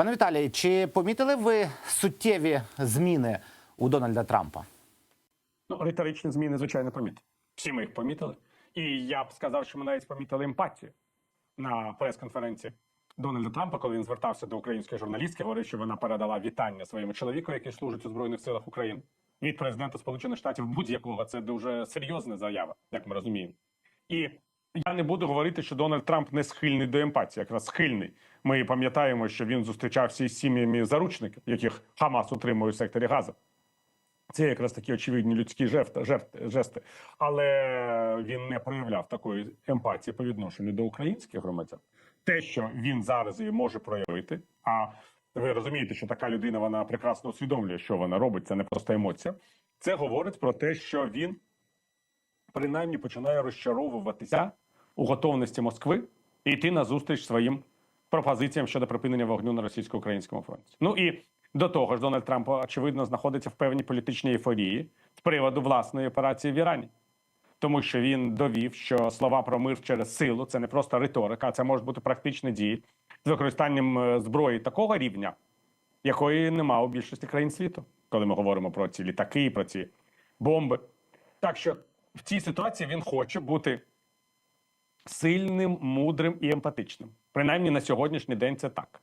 Пане Віталій, чи помітили ви суттєві зміни у Дональда Трампа? Ну, риторичні зміни, звичайно, помітили. Всі ми їх помітили. І я б сказав, що ми навіть помітили емпатію на прес-конференції Дональда Трампа, коли він звертався до української журналістки, говорив, що вона передала вітання своєму чоловіку, який служить у Збройних силах України. Від президента Сполучених Штатів будь-якого це дуже серйозна заява, як ми розуміємо. І я не буду говорити, що Дональд Трамп не схильний до емпатії, якраз схильний. Ми пам'ятаємо, що він зустрічався із сім'ями заручників, яких Хамас утримує в секторі Газа. Це якраз такі очевидні людські жефти, жефти, жести. Але він не проявляв такої емпатії по відношенню до українських громадян. Те, що він зараз її може проявити, а ви розумієте, що така людина вона прекрасно усвідомлює, що вона робить, це не просто емоція. Це говорить про те, що він принаймні починає розчаровуватися у готовності Москви йти на зустріч своїм пропозиціям щодо припинення вогню на російсько-українському фронті. Ну і до того ж, Дональд Трамп очевидно знаходиться в певній політичній ейфорії з приводу власної операції в Ірані. Тому що він довів, що слова про мир через силу це не просто риторика, а це можуть бути практичні дії з використанням е, зброї такого рівня, якої нема у більшості країн світу, коли ми говоримо про ці літаки, про ці бомби. Так що в цій ситуації він хоче бути сильним, мудрим і емпатичним. Принаймні на сьогоднішній день це так.